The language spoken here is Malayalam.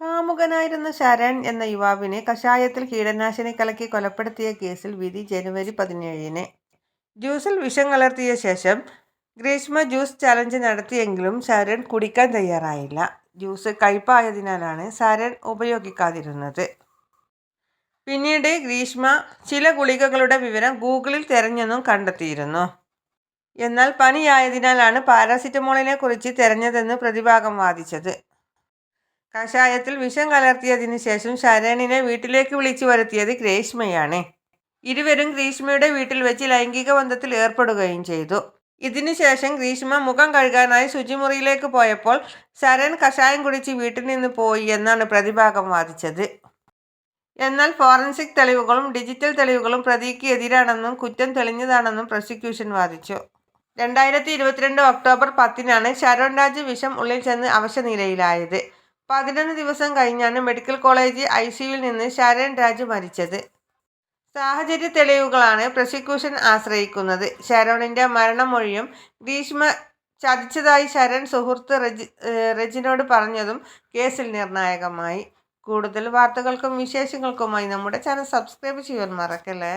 കാമുകനായിരുന്ന ശരൺ എന്ന യുവാവിനെ കഷായത്തിൽ കീടനാശിനി കലക്കി കൊലപ്പെടുത്തിയ കേസിൽ വിധി ജനുവരി പതിനേഴിന്. ജ്യൂസിൽ വിഷം കലർത്തിയ ശേഷം ഗ്രീഷ്മ ജ്യൂസ് ചലഞ്ച് നടത്തിയെങ്കിലും ശരൺ കുടിക്കാൻ തയ്യാറായില്ല. ജ്യൂസ് കയ്പായതിനാലാണ് ശരൺ ഉപയോഗിക്കാതിരുന്നത്. പിന്നീട് ഗ്രീഷ്മ ചില ഗുളികകളുടെ വിവരം ഗൂഗിളിൽ തിരഞ്ഞെന്നും കണ്ടെത്തിയിരുന്നു. എന്നാൽ പനിയായതിനാലാണ് പാരാസിറ്റമോളിനെ കുറിച്ച് തിരഞ്ഞതെന്ന് പ്രതിഭാഗം വാദിച്ചത്. കഷായത്തിൽ വിഷം കലർത്തിയതിന് ശേഷം ശരണിനെ വീട്ടിലേക്ക് വിളിച്ചു വരുത്തിയത് ഗ്രീഷ്മയാണ്. ഇരുവരും ഗ്രീഷ്മയുടെ വീട്ടിൽ വെച്ച് ലൈംഗിക ബന്ധത്തിൽ ഏർപ്പെടുകയും ചെയ്തു. ഇതിനു ശേഷം ഗ്രീഷ്മ മുഖം കഴുകാനായി ശുചിമുറിയിലേക്ക് പോയപ്പോൾ ശരൺ കഷായം കുടിച്ച് വീട്ടിൽ നിന്ന് പോയി എന്നാണ് പ്രതിഭാഗം വാദിച്ചത്. എന്നാൽ ഫോറൻസിക് തെളിവുകളും ഡിജിറ്റൽ തെളിവുകളും പ്രതിക്ക് എതിരാണെന്നും കുറ്റം തെളിഞ്ഞതാണെന്നും പ്രോസിക്യൂഷൻ വാദിച്ചു. രണ്ടായിരത്തി ഇരുപത്തിരണ്ട് ഒക്ടോബർ പത്തിനാണ് ശരൺ രാജ് വിഷം ഉള്ളിൽ ചെന്ന് അവശനിലയിലായത്. പതിനൊന്ന് ദിവസം കഴിഞ്ഞാണ് മെഡിക്കൽ കോളേജ് ഐ ഐസിയുവിൽ നിന്ന് ശരൺ രാജ് മരിച്ചത്. സാഹചര്യ തെളിവുകളാണ് പ്രോസിക്യൂഷൻ ആശ്രയിക്കുന്നത്. ശരണിന്റെ മരണമൊഴിയും ഗ്രീഷ്മ ചതിച്ചതായി ശരൺ സുഹൃത്ത് റെജിനോട് പറഞ്ഞതും കേസിൽ നിർണായകമായി. കൂടുതൽ വാർത്തകൾക്കും വിശേഷങ്ങൾക്കുമായി നമ്മുടെ ചാനൽ സബ്സ്ക്രൈബ് ചെയ്യാൻ മറക്കല്ലേ.